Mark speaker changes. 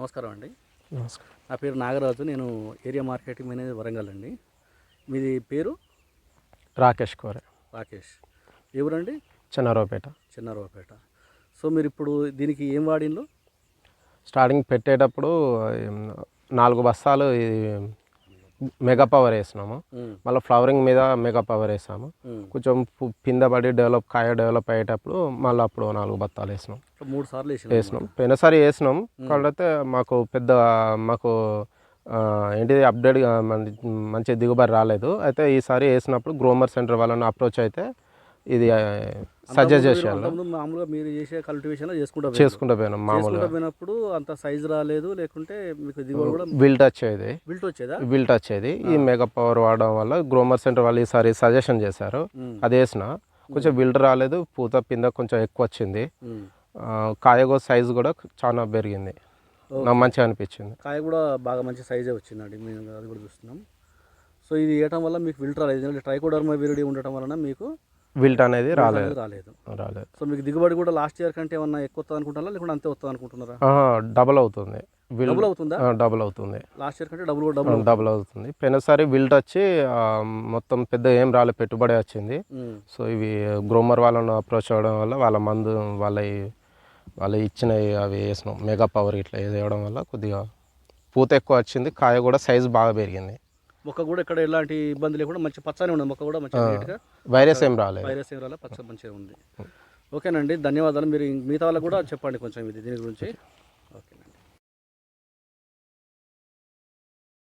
Speaker 1: నమస్కారం అండి.
Speaker 2: నమస్కారం.
Speaker 1: నా పేరు నాగరాజు నేను ఏరియా మార్కెటింగ్ మేనేజర్ వరంగల్ అండి. మీది పేరు?
Speaker 2: రాకేష్ కోరే.
Speaker 1: రాకేష్. ఎవరండి?
Speaker 2: చెన్నారావుపేట.
Speaker 1: చిన్నారావుపేట. సో మీరు ఇప్పుడు దీనికి ఏం వాడిన్లు?
Speaker 2: స్టార్టింగ్ పెట్టేటప్పుడు నాలుగు బస్తాలు మెగా పవర్ వేసినాము. మళ్ళీ ఫ్లవరింగ్ మీద మెగా పవర్ వేసాము. కొంచెం పింద పడి డెవలప్ కాయ డెవలప్ అయ్యేటప్పుడు మళ్ళీ అప్పుడు నాలుగు బత్తాలు వేసినాం.
Speaker 1: మూడు సార్లు వేసిన
Speaker 2: పోయినసారి వేసినాం. కాకపోతే మాకు పెద్ద మాకు ఏంటిది అప్డేట్ మంచి దిగుబడి రాలేదు. అయితే ఈసారి వేసినప్పుడు గ్రోమర్ సెంటర్ వాళ్ళని అప్రోచ్ అయితే ఇది సజెస్ట్ చేశాను
Speaker 1: మామూలుగా మీరు చేసే కల్టివేషన్ చేసుకుంటా.
Speaker 2: చేసుకుంటూ పోయినాం మామూలుగా.
Speaker 1: పోయినప్పుడు అంత సైజ్ రాలేదు లేకుంటే మీకు దిగుబడి కూడా
Speaker 2: విల్ట్ వచ్చేది.
Speaker 1: బిల్ట్ వచ్చేదా?
Speaker 2: విల్ట్ వచ్చేది. ఈ మెగా పవర్ వాడడం వల్ల గ్రోమర్ సెంటర్ వాళ్ళు ఈసారి సజెషన్ చేశారు.
Speaker 1: ఉమ్,
Speaker 2: అది వేసిన. కొంచెం విల్ట్ రాలేదు పూత పింద కొంచెం ఎక్కువ వచ్చింది. కాయగో సైజు కూడా చాలా పెరిగింది. నాకు మంచిగా అనిపించింది.
Speaker 1: కాయ కూడా బాగా మంచి సైజే వచ్చిందండి మేము అది కూడా చూస్తున్నాం. సో ఇది వేయటం వల్ల మీకు విల్ట్ రాలేదు. ఎందుకంటే ట్రైకోడర్మా విరిడి ఉండటం వలన మీకు
Speaker 2: విల్ట్ అనేది రాలేదు.
Speaker 1: రాలేదు.
Speaker 2: రాలేదు.
Speaker 1: సో మీకు దిగుబడి కూడా లాస్ట్ ఇయర్ కంటే ఏమన్నా ఎక్కువ వస్తుంది అనుకుంటారా లేకుంటే అంతే వస్తుంది అనుకుంటున్నారా
Speaker 2: డబుల్ అవుతుంది.
Speaker 1: డబుల్ అవుతుందా?
Speaker 2: డబుల్ అవుతుంది.
Speaker 1: లాస్ట్ ఇయర్ కంటే డబుల్ కూడా డబుల్
Speaker 2: డబుల్ అవుతుంది. పోయినసారి విల్ట్ వచ్చి మొత్తం పెద్ద ఏం రాలేదు పెట్టుబడి వచ్చింది. సో ఇవి గ్రోమర్ వాళ్ళను అప్రోచ్ అవ్వడం వల్ల వాళ్ళ మందు వాళ్ళ వాళ్ళు ఇచ్చిన అవి వేసినాం. మెగా పవర్ ఇట్లా వేయడం వల్ల కొద్దిగా పూత ఎక్కువ వచ్చింది. కాయ కూడా సైజు బాగా పెరిగింది.
Speaker 1: మొక్క కూడా ఇక్కడ ఎలాంటి ఇబ్బంది లేకుండా మంచి పచ్చని ఉన్నది. మొక్క కూడా మంచి నీట్గా
Speaker 2: వైరస్ ఏం రాలేదు.
Speaker 1: వైరస్ ఏం రాలే పచ్చ మంచిగా ఉంది. ఓకేనండి ధన్యవాదాలు. మీరు మిగతా వాళ్ళకు కూడా చెప్పండి కొంచెం ఇది దీని గురించి.